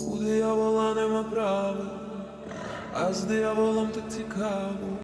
У диявола нема права, а з дияволом так цікаво.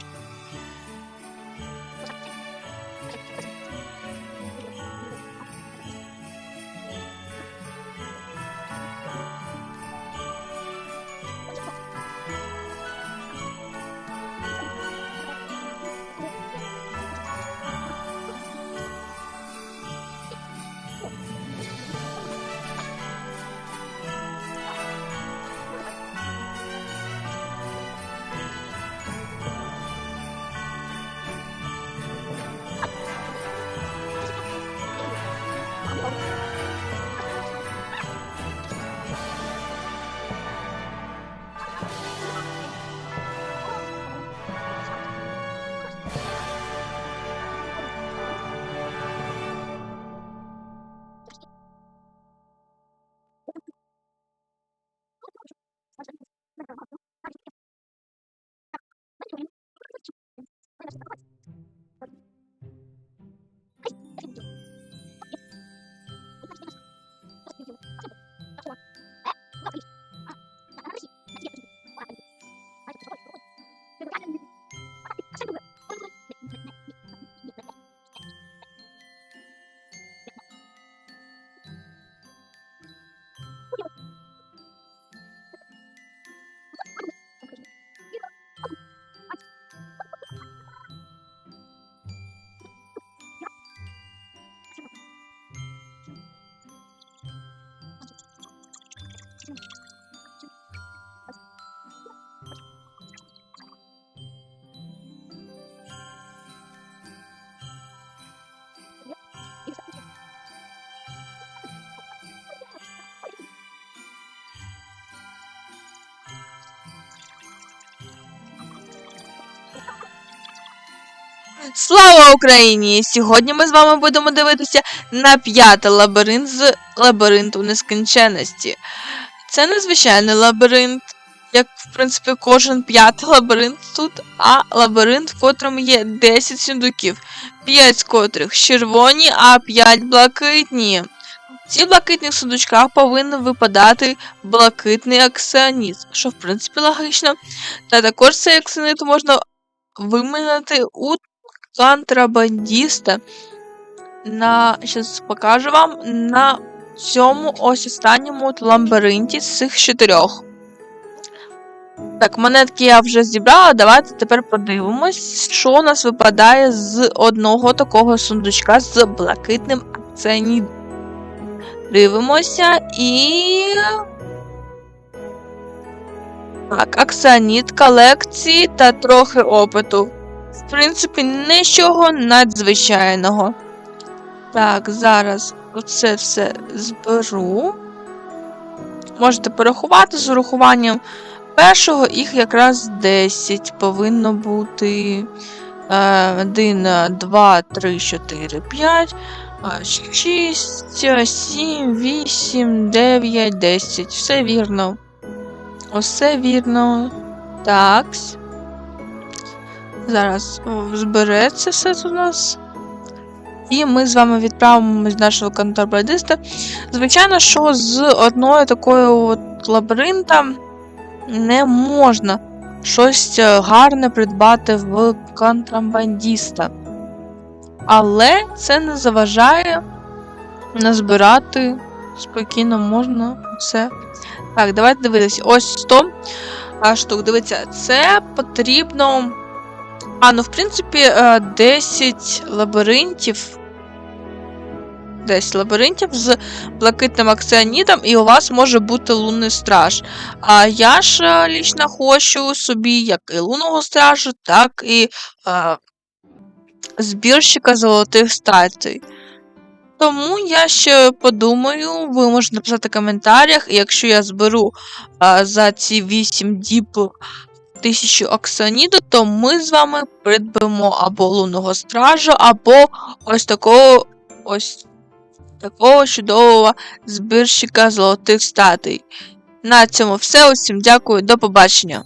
Слава Україні! Сьогодні ми з вами будемо дивитися на п'ятий лабіринт з лабіринту нескінченності. Це незвичайний лабіринт, як в принципі кожен п'ятий лабіринт тут, а лабіринт, в котрому є 10 сундуків, 5 з котрих червоні, а 5 блакитні. В цих блакитних сундучках повинен випадати блакитний аксіоніт, що в принципі логічно. Та також цей аксіонит можна вимінити у контрабандиста на щас покажу вам на цьому ось останньому от лабіринті з цих чотирьох. Так, монетки я вже зібрала. Давайте тепер подивимось, що у нас випадає з одного такого сундучка з блакитним акцентом. Дивимося і. Так, аксаніт колекції та трохи опиту. В принципі, нічого надзвичайного. Так, зараз оце все зберу. Можете порахувати з урахуванням першого, їх якраз 10 повинно бути. 1, 2, 3, 4, 5, 6, 7, 8, 9, 10. Все вірно. Усе вірно. Так. Зараз збереться все у нас. І ми з вами відправимось до нашого контрабандиста. Звичайно, що з одною такою от лабіринта не можна щось е, гарне придбати в контрабандиста. Але це не заважає назбирати спокійно можна все. Так, давайте дивитися. Ось 100 штук. Дивіться, це потрібно. А, ну, в принципі, е, 10 лабіринтів. 10 лабіринтів з блакитним акціонітом, і у вас може бути лунний страж. А я ж е, лічно хочу собі як і лунного стражу, так і е, збірщика золотих статей. Тому я ще подумаю, ви можете написати в коментарях, і якщо я зберу а, за ці 8 діб тисячу аксоніту, то ми з вами придбаємо або лунного стража, або ось такого ось такого чудового збірщика золотих статей. На цьому все. Усім дякую, до побачення.